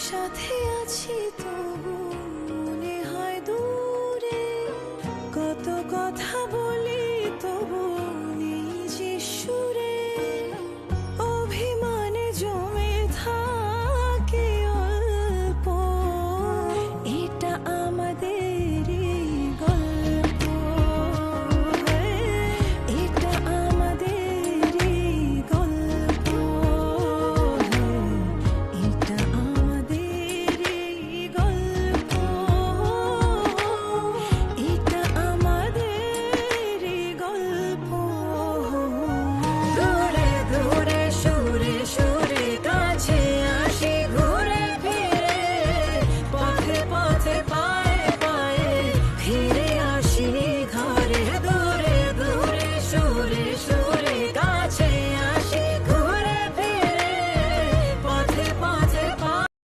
সাথে আছি তবু মনে হয় দূরে কত কথা